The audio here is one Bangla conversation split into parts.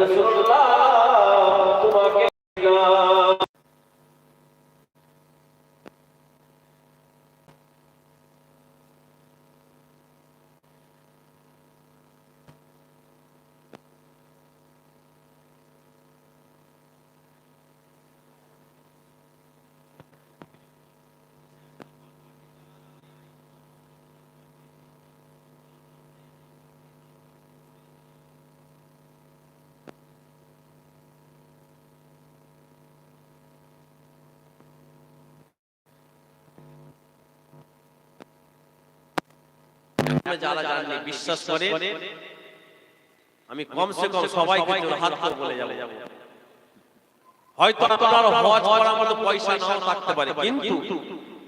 রাসূলুল্লাহ যারা বিশ্বাস করে আমি কমসে কম সবাইকে হাত করে বলে যাব। হয়তো আপনার হজ করার মতো পয়সা নাও থাকতে পারে কিন্তু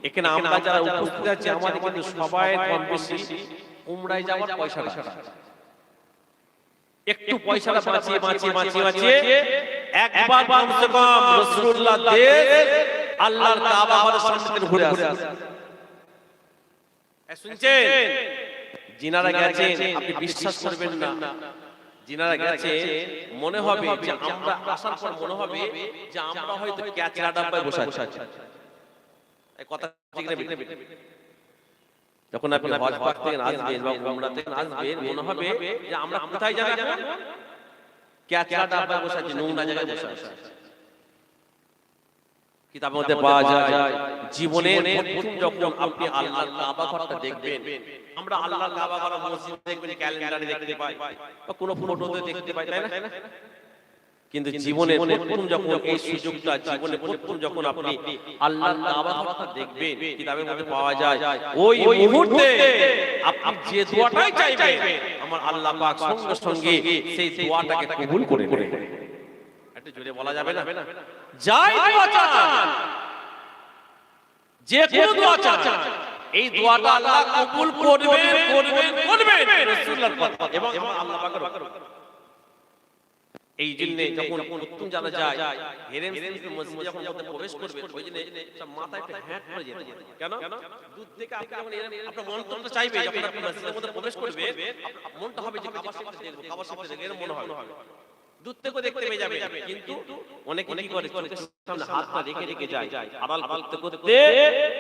এখানে আমরা যারা উপস্থিত আছি আমাদের কিন্তু সবাই কম বেশি উমরায় যাওয়ার পয়সা একটু পয়সাটা বাঁচিয়ে বাঁচিয়ে বাঁচিয়ে বাঁচিয়ে একবার কমসে কম রাসূলুল্লাহ দেশ আল্লাহর কাবা ঘরের সামনে ঘুরে আসে শুনছেন? যিনারা গেছেন আপনি বিশ্বাস করবেন না। যিনারা গেছে মনে হবে যে আমরা আসার পর মনে হবে যে আমরা হয়তো ক্যাচরা ডাব্বায় বসে আছি। এই কথা ঠিক না যখন আপনি হজ পাক থেকে আসবেন বা উমরা থেকে আসবেন মনে হবে যে আমরা কোথায় যাই যাব? ক্যাচরা ডাব্বায় বসে আছি নোংরা জায়গায় বসে আছি। কিতাবের মধ্যে পাওয়া যায় জীবনের প্রথম যখন আপনি আল্লাহর কাবা ঘরটা দেখবেন আমরা আল্লাহর কাবা ঘর মসজিদ দেখবেন ক্যালেন্ডারে দেখতে পাই বা কোনো ফটোতে দেখতে পাই তাই না? কিন্তু জীবনে প্রথম যখন এই সুযোগটা জীবনে প্রথম যখন আপনি আল্লাহর কাবা ঘরটা দেখবেন কিতাবের মধ্যে পাওয়া যায় ওই মুহূর্তে আপনি যে দোয়াটাই চাইবেন আমার আল্লাহ পাক সঙ্গে সঙ্গে সেই দোয়াটাকে কবুল করে নেবেন। একটু জোরে বলা যাবে না? যাই দোয়া চান। যে কোনো দোয়া চান। এই দোয়াটা আল্লাহ কবুল করবেন করবেন করবেন রাসূলুল্লাহর কথা এবং আল্লাহ পাকের। এই জন্য যখন প্রথম যারা যায় হেরেম শরীফের মসজিদে যখন মধ্যে প্রবেশ করবে ওই জন্য মাথায় একটা হ্যাট করে যেতে। কেন? দূর থেকে আপনি যখন আপনার মন তো চাইবে যখন আপনি মসজিদের মধ্যে প্রবেশ করবে। মনটা হবে। যে কাবা শরীফ দেখব কাবা শরীফ দেখব এরম মনে হবে। দূর থেকে দেখতে পেয়ে যাবে। কিন্তু অনেক কি করে? সামনে হাতটা রেখে রেখে যায়। আড়াল করতে করতে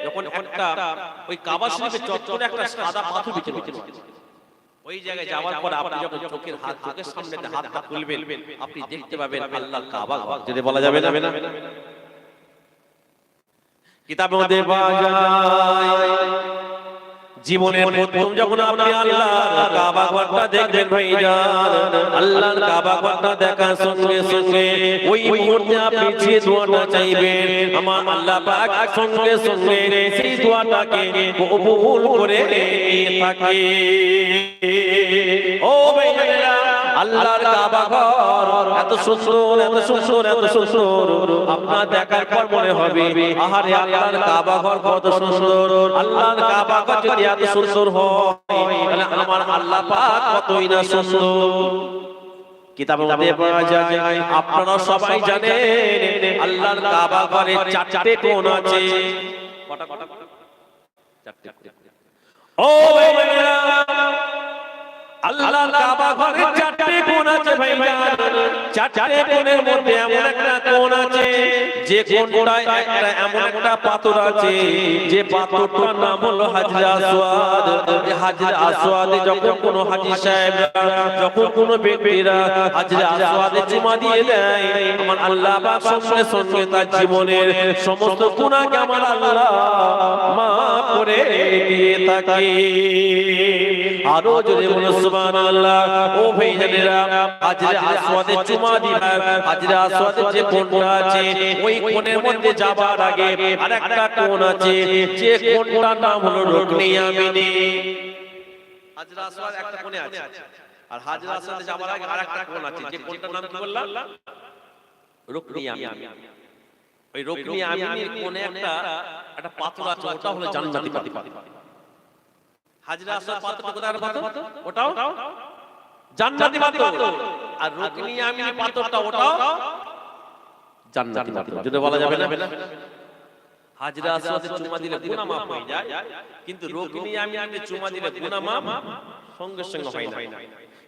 যখন একটা ওই কাবা শরীফের চত্বরে একটা সাদা পাথর বিছে বিছে ওই জায়গায় যাওয়ার পর আপনি যখন চোখের হাত চোখের সামনে হাতটা তুলবেন আপনি দেখতে পাবেন আল্লাহর কাবা। যদি বলা যাবে না? পাওয়া যায় জীবনের প্রথম যখন আপনি আল্লাহর কাবা ঘরটা দেখবেন ভাইজান, আল্লাহর কাবা ঘরটা দেখার সঙ্গে সঙ্গে ওই মুহূর্তে আপনি যে দোয়াটা চাইবেন, আমার আল্লাহ পাক সঙ্গে সঙ্গে সেই দোয়াটাকে কবুল করে থাকে। ও ভাইজানেরা আল্লাহর কাবা ঘর। এত সুন্দর এত সুন্দর এত সুন্দর আপনার দেখার পর মনে হবে আহারে আল্লাহর কাবা ঘর কত সুন্দর। আল্লাহর কাবা ঘর যদি এত সুন্দর হয় তাহলে আমার আল্লাহ পাক কতই না সুন্দর। কিতাবের মধ্যে পাওয়া যায় আপনারা সবাই জানেন আল্লাহর কাবা ঘরে চারটে কোণ আছে। কটা কটা চারটে ও ভাইরা আল্লাহর কাবা ঘরে চারটে কোণ আছে চারটে কোণের মধ্যে এমন একটা কোণ আছে যে কোণটায় একটা এমন একটা পাথর আছে যে পাথরটার নাম হলো হাজরে আসওয়াদ। এই হাজরে আসওয়াদে যখন কোন হাজী সাহেব যখন কোন ব্যক্তিরা হাজরে আসওয়াদে দিয়ে দেয় আমার আল্লাহ পাক সঙ্গে সঙ্গে তার জীবনের সমস্ত গুনাহকে আমার আল্লাহ মাফ করে দিয়ে থাকে। আরও বলো সুবহানাল্লাহ। ও ভাইজানেরা হাজরে আসওয়াদে চুমা দিবা হাজরে আসওয়াদে যে কোণটা আছে ওই কোণের মধ্যে যাবার আগে আরেকটা কোণ আছে যে কোণটার নাম হলো রুকনি ইয়ামিনি হাজরে আসওয়াদ একটা কোণে আছে। আর হাজরে আসওয়াদে যাবার আগে আরেকটা কোণ আছে। যে কোণটার নাম কি বললাম? রুকনি ইয়ামিনি ওই রুকনি ইয়ামিনির কোণে একটা একটা পাথর আছে ওটা হলো জান্নাতি পাথর। হাজরা আসওয়াদ পাথরটা কোথায় পাথর ওটাও? জান্নাতি পাথর। আর রুকনি ইয়ামিনি পাথরটা ওটাও? জান্নাতি যদি বলা যাবে না? হাজরা আসওয়াদে চুমা দিলে গুনাহ মাফ হয়ে যায়। কিন্তু রোগিনী আমি আমি চুমা দিলে গুনাহ মাফ সঙ্গে সঙ্গে হয় না।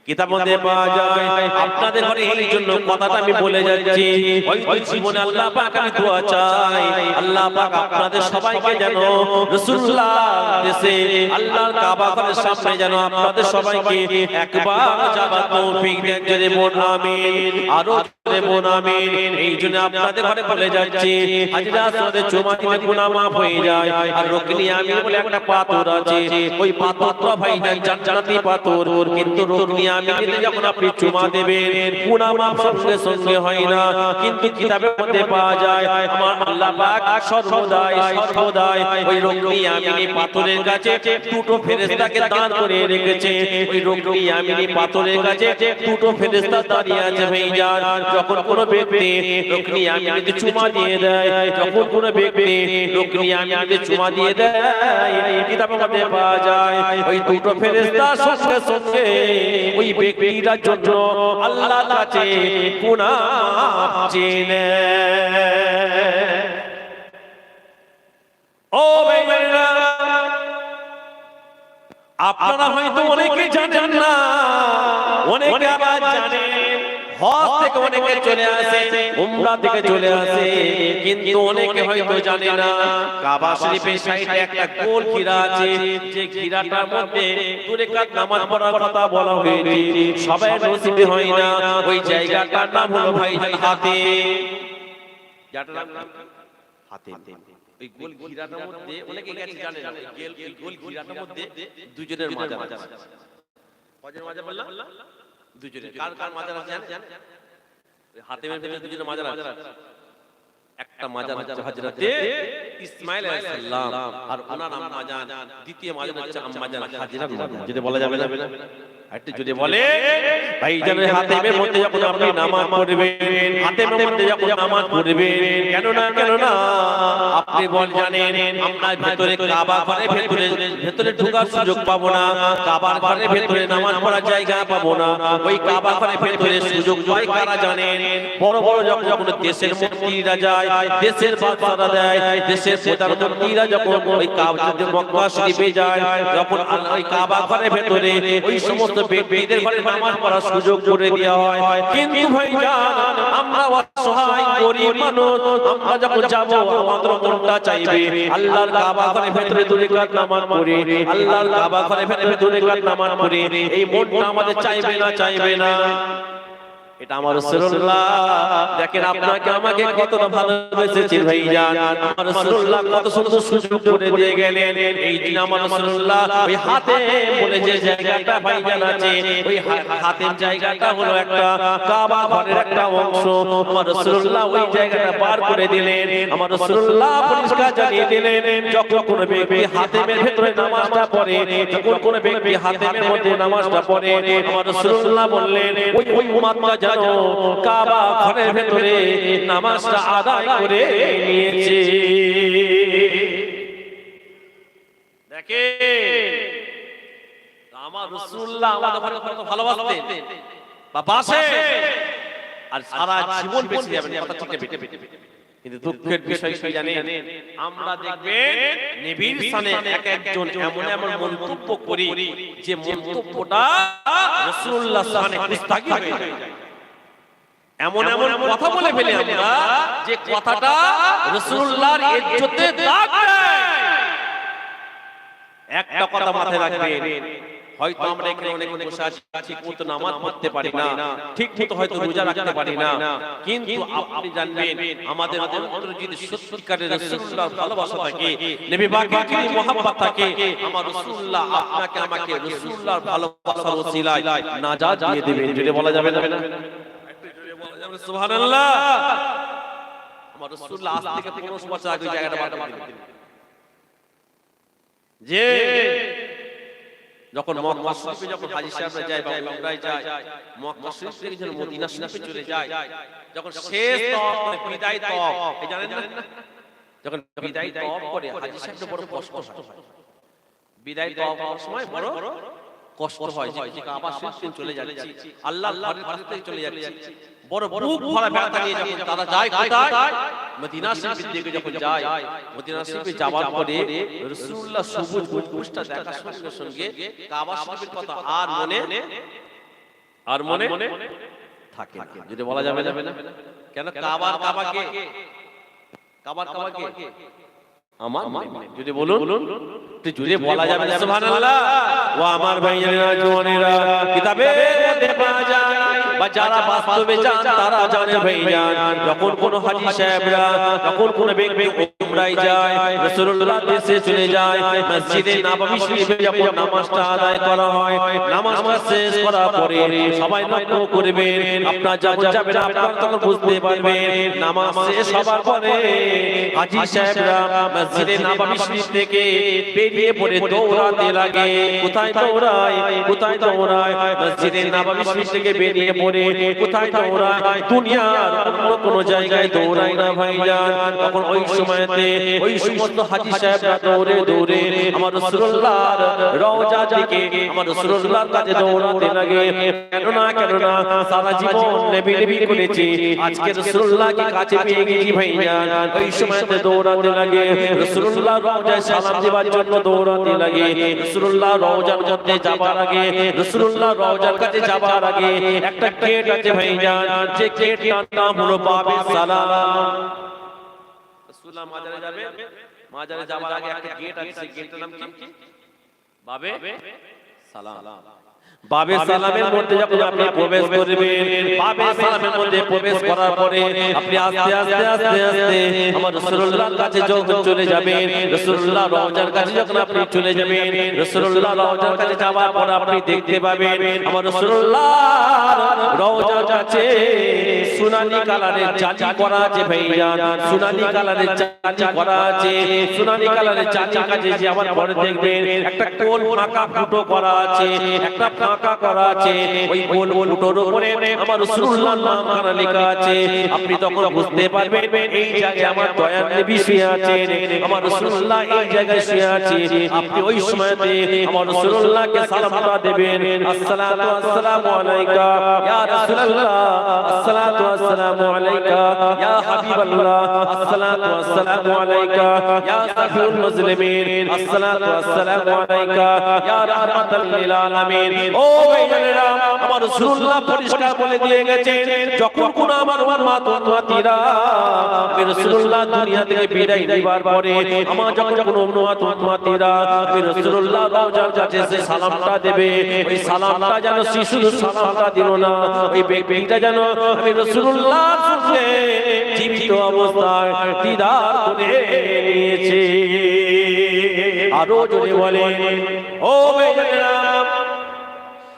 কিতাব মধ্যে পাওয়া যায়। আপনাদের ঘরে এই জন্য কথাটা আমি বলে যাচ্ছি। ওই জীবনে আল্লাহ পাক আমি দোয়া চাই। আল্লাহ পাক আপনাদের সবাইকে যেন রাসূলুল্লাহ দেশে আল্লাহর কাবা ঘরের সামনে যেন আপনাদের সবাইকে একবার যাবার তৌফিক দেন জোরে বলুন আমিন। আরও বলুন আমিন। এই জন্য আপনাদের ঘরে বলে যাচ্ছি হাজরা আসওয়াদে চুমা দিলে গুনাহ মাফ হয়ে যায়। আর রুকনি আমিন বলে একটা পাথর আছে ওই পাথরটা ভাই জান্নাতি পাথর কিন্তু রুকনি আমিনে যখন আপনি চুমা দেবেন গুনাহ মাফ সঙ্গে সঙ্গে হয় না কিন্তু কিতাবের মধ্যে পাওয়া যায় আমার আল্লাহ পাক সর্বদাই সর্বদাই ওই রুকনি আমিনে পাথরের কাছে দুটো ফেরেশতাকে দাঁড় করে রেখেছে ওই রুকনি আমিনে পাথরের কাছে দুটো ফেরেশতা দাঁড়িয়ে আছে ভাইজান যখন কোনো ব্যক্তি রুকনি আমিনে চুমা দিয়ে দেয়, যখন কোনো ব্যক্তি রুকনি আমিনে চুমা দিয়ে দেয় কিতাবের মধ্যে পাওয়া যায়, ওই দুটো ফেরেশতা সঙ্গে সঙ্গে ওই ব্যক্তিটার জন্য আল্লাহর কাছে গুনাহ নেয়। ও ভাইরা আপনারা হয়তো অনেকে জানেন না, অনেকে আবার জানেন হজ থেকে অনেকে চলে আসে, উমরা থেকে চলে আসে, কিন্তু অনেকে হয়তো জানে না। কাবা শরীফের সাইডে একটা গোল ঘিরা আছে, যে ঘিরাটার মধ্যে দূরে কাত নামাজ পড়ার কথা বলা হয়েছে। সবাই নসিবে হয় না, ওই জায়গাটার নাম হলো ভাই হাতে। জায়গাটার নাম হাতে। ওই গোল ঘিরাটার মধ্যে অনেকে গেছে, জানে না। গেল- ঘিরাটার মধ্যে দুজনের মাজার আছে কজনের মাজার বললাম? দুজনের। কার কার মাজার আছে জানেন? হাতে ভেতরে দুজনের মাজার আছে। একটা মাজার হচ্ছে হযরতে ইসমাইল আলাইহিস সালাম। আর ওনার আম্মা জান দ্বিতীয় মাজার হচ্ছে আম্মা জান হাজরা মাজার যদি বলা যাবে না একটু যদি বলে ভাই জানেন হাতেমের মধ্যে যখন আপনি নামাজ পড়বেন হাতেমের মধ্যে যখন নামাজ পড়বেন কেন না কেন না আপনি বল জানেন আমরা ভেতরে কাবা ঘরে ভেতরে ভেতরে ঢোকার সুযোগ পাবো না কাবার ঘরে ভেতরে নামাজ পড়ার জায়গা পাবো না। ওই কাবা ঘরে ভেতরে সুযোগ পাই কারা জানেন? বড় বড় যখন যখন দেশের মন্ত্রীরা যায় দেশের বাদশারা দেয়, দেশের প্রধানমন্ত্রীরা যখন ওই কাবা মক্কা শরীফে যায়, যখন ওই কাবা ঘরে ভেতরে ওই সমস্ত ব্যক্তিদের ঘরে নামাজ পড়ার সুযোগ করে দেওয়া হয়। কিন্তু ভাইজান আমরা অসহায়, গরিব মানুষ, আমরা যখন যাব, আমাদের মনটা চাইবে, আল্লাহর কাবা ঘরে ভেতরে দূরে কাত নামাজ পড়ে, আল্লাহর কাবা ঘরে ভেতরে দূরে কাত নামাজ পড়ে, এই মনটা আমাদের চাইবে না চাইবে না। এটা আমার রাসূলুল্লাহ দেখেন আপনাকে আমাকে ভাইজান। আমার রাসূলুল্লাহ কত সুন্দর সুযোগ করে দিয়ে গেলেন। এই দিন আমার রাসূলুল্লাহ ওই হাতে বলে যে জায়গাটা ভাইজান আছে, ওই হাতের জায়গাটা হলো একটা কাবা ঘরের একটা অংশ। আমার রাসূলুল্লাহ ওই জায়গাটা পার করে দিলেন। আমার রাসূলুল্লাহ পরিষ্কার জানিয়ে দিলেন, যখন ব্যক্তি হাতেমের ভেতরে নামাজটা পড়ে, যখন কোনো ব্যক্তি হাতেমের মধ্যে নামাজটা পড়ে, আমার রাসূলুল্লাহ বললেন, ওই ওই উম্মাতটা যেন কাবা ঘরের ভেতরে নামাজটা আদায় করে নিয়েছে। দেখে আমার রাসূলুল্লাহ আমাদের ঘরে কত ভালোবাসতেন। বা বাসে আর সারা জীবন বেঁচে যাবেন কথা ঠিক বেঁচে কিন্তু দুঃখের বিষয় কি জানেন? আমরা দেখবেন নবীর সানে এক একজন এমন এমন মন্তব্য করি যে মন্তব্যটা রাসূলুল্লাহ সানে কুস্তাগি হয়ে যায়। এমন এমন কথা বলে ফেলে আমরা যে কথাটা রাসূলুল্লাহর ইজ্জতে দাগ একটা কথা মাথায় রাখবেন। হয়তো আমরা এখানে অনেক বসে আছি ঠিক মতো নামাজ পড়তে পারি না। ঠিক মতো হয়তো রোজা রাখতে পারি না। কিন্তু আপনি জানবেন আমাদের অন্তরে যদি সত্যিকারের রাসূলুল্লাহর ভালোবাসা থাকে নবী পাকের যদি মহব্বত থাকে আমার রাসূলুল্লাহ আপনাকে আমাকে রাসূলুল্লাহর ভালোবাসার ওসিলায় নাজাত দিয়ে দিবেন। যদি বলা যাবে না? সুবহানাল্লাহ। আমার রাসূলুল্লাহ আজ থেকে 15 বছর আগে জায়গাটা বাদ দিলেন। যে যখন মক্কা শরীফে যখন হাজী সাহেবরা যায় বা উমরায় যায় মক্কা শরীফ থেকে যখন মদিনা শরীফে চলে যায় যখন শেষ তওয়াফ করে বিদায় তওয়াফ এই জানেন না? যখন বিদায় তওয়াফ করে হাজী সাহেবদের বড় কষ্ট হয়। বিদায় তওয়াফ করার সময় বড় কষ্ট হয় যে শরীফ চলে যাচ্ছি। আল্লাহর ঘরের চলে যাচ্ছি। বড় বুক ভরা নিয়ে যখন তারা যায় কোথায়? মদিনা শরীফের দিকে যখন যায় মদিনা শরীফে যাওয়ার পরে রাসূলুল্লাহ সবুজ গম্বুজটা দেখার সঙ্গে সঙ্গে কাবা শরীফের কথা আর মনে আর মনে থাকে না। যদি বলা যাবে না কেন কাবার কাবাকে? কাবার কাবাকে? আমার মনে। নেই। যদি বলুন যদি বলা যাবে সুবহানাল্লাহ ও আমার ভাইয়েরা জওয়ানেরা কিতাবের মধ্যে পাওয়া যায় বা যারা বাস্তবে যান তারা জানে ভাইজান। যখন কোন হাজি সাহেবরা যখন কোন ব্যক্তি উমরায় যায় রাসূলুল্লাহ দেশে চলে যায় মসজিদে নববী শরীফে যখন নামাজটা আদায় করা হয় নামাজটা শেষ করার পরে সবাই লক্ষ্য করবেন আপনার যখন যাবেন আপনারা তখন বুঝতে পারবেন নামাজ শেষ হবার পরে হাজী সাহেবরা মসজিদে নববী শরীফ থেকে বেরিয়ে পড়ে দৌড়াতে লাগে। কোথায় দৌড়ায়? কোথায় দৌড়ায়? মসজিদে নববী শরীফ থেকে বেরিয়ে পড়ে কোথায় দৌড়ায়? দুনিয়ার অন্য কোন জায়গায় দৌড়ায় না ভাইজান তখন ওই সময়তে ওই সমস্ত হাজী সাহেবরা দৌড়ে দৌড়ে আমার রাসূলুল্লাহর রওজা দিকে আমার রাসূলুল্লাহর কাছে দৌড়াতে লাগে। কেন না কেন না সারা জীবন নবী নবী করেছি। আজকে রাসূলুল্লাহকে কাছে পেয়ে গেছি ভাইজান ওই সময়তে দৌড়াতে লাগে। রাসূলুল্লাহ রওজায় সালাম দেওয়ার জন্য দৌড়াতে লাগে। রাসূলুল্লাহ রওজার মধ্যে যাবার আগে রাসূলুল্লাহ রওজার কাছে যাবার আগে একটা গেট আছে ভাইজান যে গেটটার নাম হলো বাবে সালাম। রাসূলুল্লাহ মাজারে যাবে। মাজারে যাবার আগে একটা গেট আছে। সেই গেটটার নাম কি? বাবে সালাম। বাবে সালামের মধ্যে যখন আপনি প্রবেশ করবেন বাবে সালামের মধ্যে প্রবেশ করার পরে আপনি আস্তে আস্তে আস্তে আস্তে আমার রাসূলুল্লাহর কাছে যখন চলে যাবেন রাসূলুল্লাহ রওজার কাছে যখন আপনি চলে যাবেন রাসূলুল্লাহ রওজার কাছে যাওয়ার পর আপনি দেখতে পাবেন আমার রাসূলুল্লাহ রওজার কাছে সোনালী কালারের জালি করা আছে ভাইজান সোনালী কালারের জালি করা আছে সোনালী কালারের জালি কাছে যে আমার পরে দেখবেন একটা কোল ফাঁকা ফুটো করা আছে একটা ফাঁকা করা আছে ওই কোল ফুটোর উপরে আমার রাসূলুল্লাহর নাম কানা লেখা আছে আপনি তখন বুঝতে পারবেন এই জায়গায় আমার দয়ার নবী শুয়ে আছেন আমার রাসূলুল্লাহ এই জায়গায় শুয়ে আছে আপনি ওই সময়তে আমার রাসূলুল্লাহকে সালামটা দেবেন আসসালাতু আসসালামু আলাইকা ইয়া রাসূলুল্লাহ আসসালাতু আসসালামু আলাইকা, ইয়া হাবিবাল্লাহ, আসসালাতু আসসালামু আলাইকা, ইয়া সাফিউল মুসলিমিন আসসালাতু আসসালামু আলাইকা, ইয়া রাহমাতাল লিল আলামিন। ও ভাইজানেরা আমার রাসূলুল্লাহ পরিষ্কার বলে দিয়ে গেছেন যখন কোন আমার মা তোমরা রাসূলুল্লাহ দুনিয়া থেকে বিদায় নিবার পরে আমার যখন কোন মা তোমরা রাসূলুল্লাহ রওজার কাছে সে সালামটা দেবে, ওই সালামটা যেন শিশুর সালামটা দিল না, ওই ব্যক্তিটা যেন আমি রাসূলুল্লাহ শুনলে জীবিত অবস্থায় দিদার করে নিয়েছে। আরও জোরে বলেন ও ভাইজানেরা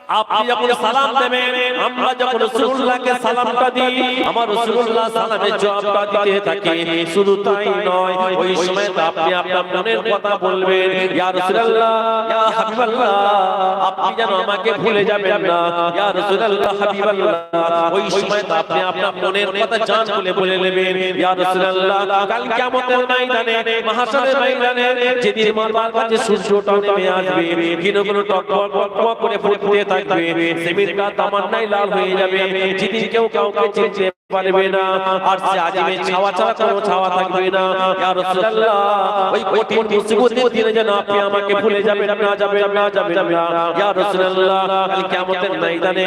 আপনি যখন সালাম দেবেন আমরা যখন রাসূলুল্লাহকে সালামটা দিই আমার রাসূলুল্লাহ সালামের জবাবটা দিতে থাকি। শুধু তাই নয় ওই সময় আপনি আপনার মনের কথা বলবেন ইয়া রাসূলুল্লাহ ইয়া হাবিবাল্লাহ আপনি যেন আমাকে ভুলে যাবেন না। ইয়া রাসূলুল্লাহ হাবিবাল্লাহ ওই সময় আপনি আপনার মনের কথা জান বলে বলে নেবেন। ইয়া রাসূলুল্লাহ কাল কিয়ামতের ময়দানে মাহশারের ময়দানে যেদিন মাতার কাছে সূর্যটা নেমে আসবে কোনো টক টক টক করে ফুটতে থাকবে জমিনটা তামান্নায় লাল হয়ে যাবে যেদিন কেউ কাউকে চিনতে পারবে না আর সে আজিমের ছাওয়া ছাড়া কোনো ছাওয়া থাকবে না ইয়া রাসূলুল্লাহ ওই কঠিন মুসিবতের দিনে যেন আপনি আমাকে ভুলে যাবেন না যাবেন না যাবেন না ইয়া রাসূলুল্লাহ কাল কিয়ামতের ময়দানে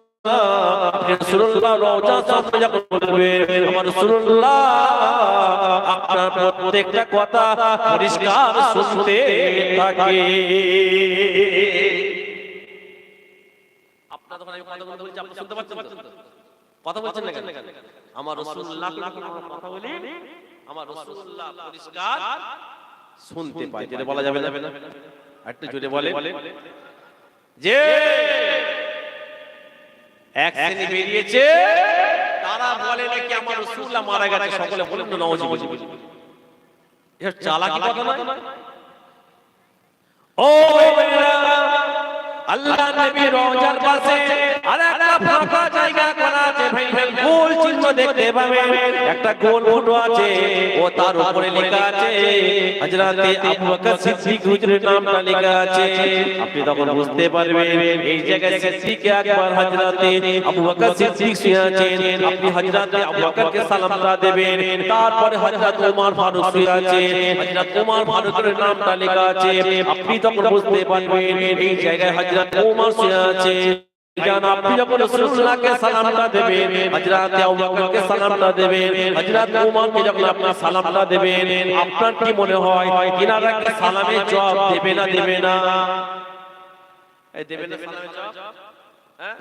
আপনার প্রত্যেকটা কথা পরিষ্কার শুনতে থাকে। কথা বলছেন না কেন? আমার রাসূলুল্লাহ কথা বলি আমার রাসূলুল্লাহ পরিষ্কার শুনতে পায় যেটা বলা যাবে না? একটু জোরে বলে যে এক শ্রেণি বেরিয়েছে তারা বলে নাকি আমার রাসূলুল্লাহ মারা গেছে সকলে বলেন না নওয়াজ এটা চালাকি কথা নয়। ও আল্লাহ নবী রওজার পাশে আরেকটা ফাঁকা জায়গা করা আছে ভাই ভাই গোল চিহ্ন দেখতে পাবেন একটা গোল ফুটো আছে ও তার উপরে লেখা আছে হযরতে আবু বকর সিদ্দিক হুজুরের নামটা লেখা আছে আপনি তখন বুঝতে পারবেন এই জায়গায় সিদ্দিক আকবর হযরতে আবু বকর সিদ্দিক শুয়ে আছেন আপনি হযরতে আবু বকরকে সালামটা দেবেন তারপরে হযরত ওমর ফারুক শুয়ে আছেন হযরত ওমর ফারুকের নামটা লেখা আছে আপনি তখন বুঝতে পারবেন এই জায়গায় হযরত ওমর শুয়ে আছে জান আপনি যখন রাসূলুল্লাহকে সালামটা দেবেন। হযরত আবু বকরকে সালামটা দেবেন। হযরত ওমরকে যখন আপনি সালামটা দেবেন। আপনার কি মনে হয়? কিনারা কি সালামের জবাব দেবে না দেবে না? এই দেবে না সালামের জবাব? হ্যাঁ?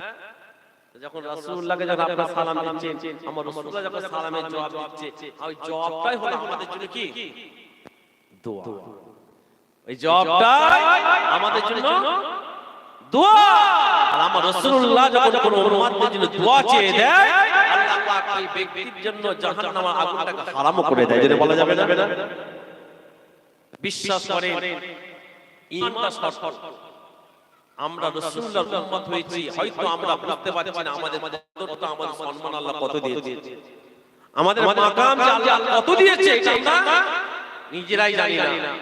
যখন রাসূলুল্লাহকে যখন আপনারা সালাম দিচ্ছেন আমার রাসূলুল্লাহ যখন সালামের জবাব দিচ্ছে ওই জবাবটাই হলো আমাদের জন্য কি? দোয়া। ওই জবাবটাই আমাদের জন্য দোয়া। আর আমার রাসূলুল্লাহ যখন কোন উম্মতের জন্য দোয়া চেয়ে দেয় আল্লাহ পাক ওই ব্যক্তির জন্য জাহান্নামের আগুনটাকে হারাম করে দেয় যেটা বলা যাবে না? বিশ্বাস করেন ঈমানটা শর্ত আমরা রাসূলুল্লাহর উম্মত হয়েছি হয়তো আমরা বুঝতে পারছি না আমাদের কতটা আমাদের সম্মান আল্লাহ কত দিয়েছে? আমাদের মাকাম যে আল্লাহ কত দিয়েছে এটা আমরা নিজেরাই জানি না।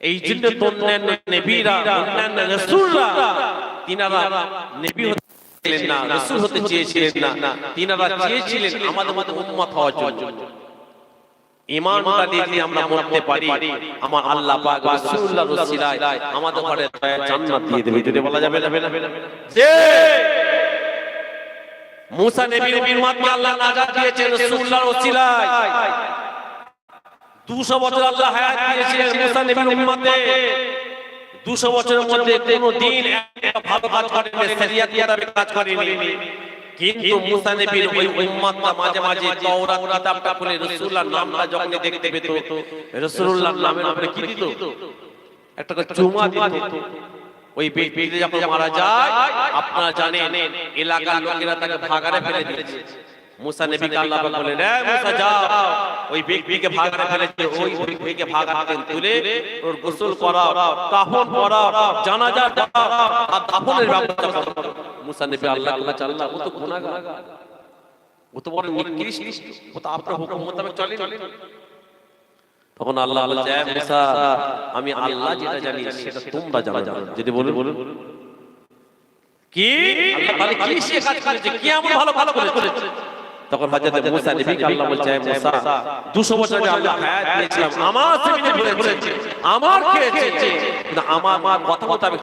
এই জন্য অন্যান্য নবীরা অন্যান্য রাসূলরা তিনারা নবী হতে না রাসূল হতে চেয়েছিলেন না তিনারা চেয়েছিলেন আমাদের মতো উম্মত হওয়ার জন্য। ইমানটা দিয়ে আমরা মরতে পারি। আমার আল্লাহ পাক রাসূলুল্লাহর ওসিলায় আমাদের ঘরে জান্নাত দিয়ে দেবে। এটা বলা যাবে না যে মুসা নবীর আল্লাহ নাজাত দিয়েছেন রাসূলুল্লাহর ওসিলায়। 200 বছর আল্লাহ হায়াত দিয়েছিলেন মুসা নবীর উম্মতে। 200 বছরের মধ্যে কোনো দিন একটা ভালো কাজ করেনি শরিয়াত মোতাবেক কাজ করেনি। কিন্তু মুসা নবীর ওই উম্মতটা মাঝে মাঝে তাওরাত কিতাবটা খুলে রাসূলুল্লাহর নামটা যখন দেখতে পেত, রাসূলুল্লাহর নামের উপরে কি দিত? একটা করে চুমা দিত। ওই ব্যক্তি যখন মারা যায়, আপনারা জানেন, এলাকার লোকেরা তাকে ভাগারে ফেলে দিয়েছে। মুসা নবীকে আল্লাহ পাক বলেন এ মুসা যাও। ওই ব্যক্তিকে ভাগারে ফেলেছে ওই ব্যক্তিকে ভাগাতেন তুলে ওর গোসল করাও কাফন পরাও জানাজা দাও আর দাফনের ব্যবস্থা করো। মুসা নবী আল্লাহ আল্লাহ আল্লাহ ও তো গুনাহগার। ও তো বড় নিকৃষ্ট। ও তো আপনার হুকুম মোতাবেক চলে। তখন আল্লাহ আল্লাহ জয় মুসা আমি আল্লাহ যেটা জানি সেটা তোমরা জানো। যদি বলুন। বলুন কি? আল্লাহ তাহলে কি? সে কাজ করেছে কি এমন ভালো ভালো করেছে তখন হযরত মুসা নবীকে আল্লাহ বলছে হে মুসা 200 বছর আগে আল্লাহ হায়াত দিয়েছিলাম আমার জমিনে বলেছে আমার খেয়েছে কিন্তু আমার আমার কথা মোতাবেক